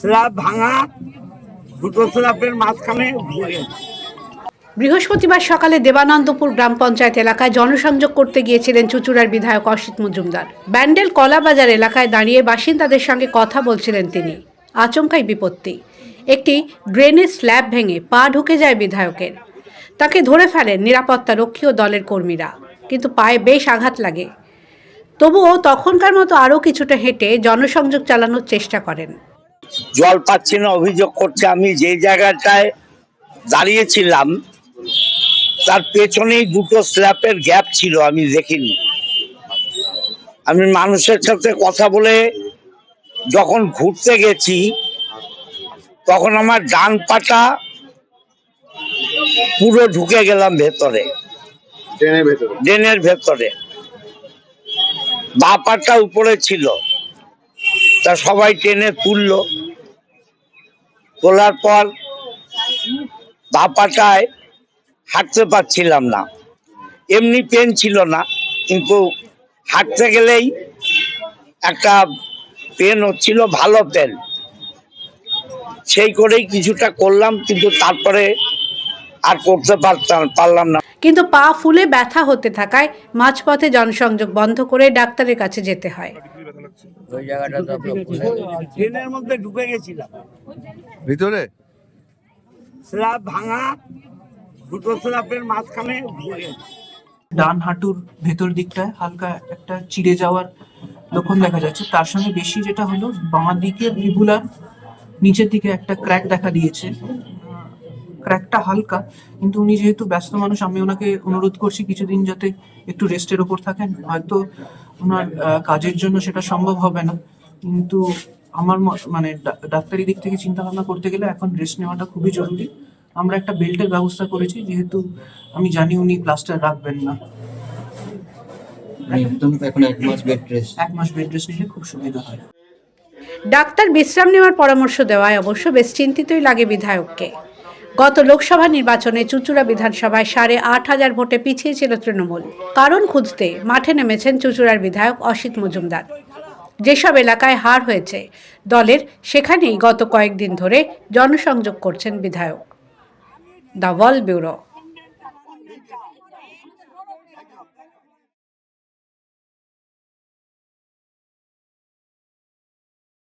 Slab ভাঙা, দুটো স্ল্যাবের মাঝখানে বৃহস্পতিবার সকালে দেবানন্দপুর গ্রাম পঞ্চায়েত এলাকায় জনসংযোগ করতে গিয়েছিলেন চুচুড়ার বিধায়ক অসিত মজুমদার। ব্যান্ডেল কলাবাজার এলাকায় দাঁড়িয়ে বাসিন্দাদের সঙ্গে কথা বলছিলেন তিনি। আচমকাই বিপত্তি। একটি ড্রেনের স্ল্যাব ভেঙে পা ঢুকে যায় বিধায়কের। তাকে ধরে ফেলেন নিরাপত্তা রক্ষী ও দলের কর্মীরা। কিন্তু পায়ে বেশ আঘাত লাগে। তবুও তখনকার মতো আরও কিছুটা হেঁটে জনসংযোগ চালানোর চেষ্টা করেন। জল পাচ্ছি না অভিযোগ করছে আমি যে জায়গাটায় দাঁড়িয়েছিলাম তার পেছনেই দুটো স্ল্যাপের গ্যাপ ছিল আমি দেখিনি। আমি মানুষের সাথে কথা বলে যখন ঘুরতে গেছি তখন আমার ডান পাটা পুরো ঢুকে গেলাম ভেতরে। ভেতরে? ড্রেনের ভেতরে। বা পাটা উপরে ছিল। তা সবাই টেনে তুললো। তোলার পর বা পাটায় হাঁটতে পারছিলাম না। এমনি পেন ছিল না, কিন্তু হাঁটতে গেলেই একটা পেন হচ্ছিল, ভালো পেন সেই করেই কিছুটা করলাম, কিন্তু তারপরে আর করতে পারতাম, পারলাম না। কিন্তু পা ফুলে ব্যথা হতে থাকায় মাঝপথে জনসংযোগ বন্ধ করে ডাক্তারের কাছে যেতে হয়। ওই জায়গাটা তো ট্রেনের মধ্যে ঢুকে গেছিলাম। ভিতরে? স্ল্যাব ভাঙা দুটো স্ল্যাবের মাঝখানে ঢুকে গেছি। ডান হাঁটুর ভেতর দিকটায় হালকা একটা চিড়ে যাওয়ার লক্ষণ দেখা যাচ্ছে। তার সঙ্গে বেশি যেটা হলো বাঁ দিকে ভিবুলার নিচের দিকে একটা ক্র্যাক দেখা দিয়েছে। ক্র্যাকটা হালকা কিন্তু উনি যেহেতু ব্যস্ত মানুষ আমি ওনাকে অনুরোধ করছি কিছুদিন যাতে একটু রেস্টের ওপর থাকেন। হয়তো ওনার আহ, কাজের জন্য সেটা সম্ভব হবে না। কিন্তু আমার ম- মানে ডাক্তারি দিক থেকে চিন্তা ভাবনা করতে গেলে এখন রেস্ট নেওয়াটা খুবই জরুরি। আমরা একটা বেল্টের ব্যবস্থা করেছি যেহেতু আমি জানি উনি প্লাস্টার রাখবেন না। একদম এখন এক মাস বেড রেস্ট এক মাস বেড রেস্ট নিলে খুব সুবিধা হয়। ডাক্তার বিশ্রাম নেওয়ার পরামর্শ দেওয়ায় অবশ্য বেশ চিন্তিতই লাগে বিধায়ককে। গত লোকসভা নির্বাচনে চুচুড়া বিধানসভায় সাড়ে আট হাজার ভোটে পিছিয়ে ছিল তৃণমূল। কারণ খুঁজতে মাঠে নেমেছেন চুচুড়ার বিধায়ক অসিত মজুমদার। যেসব এলাকায় হার হয়েছে, দলের সেখানেই গত কয়েকদিন ধরে জনসংযোগ করছেন বিধায়ক। The Wall bureau.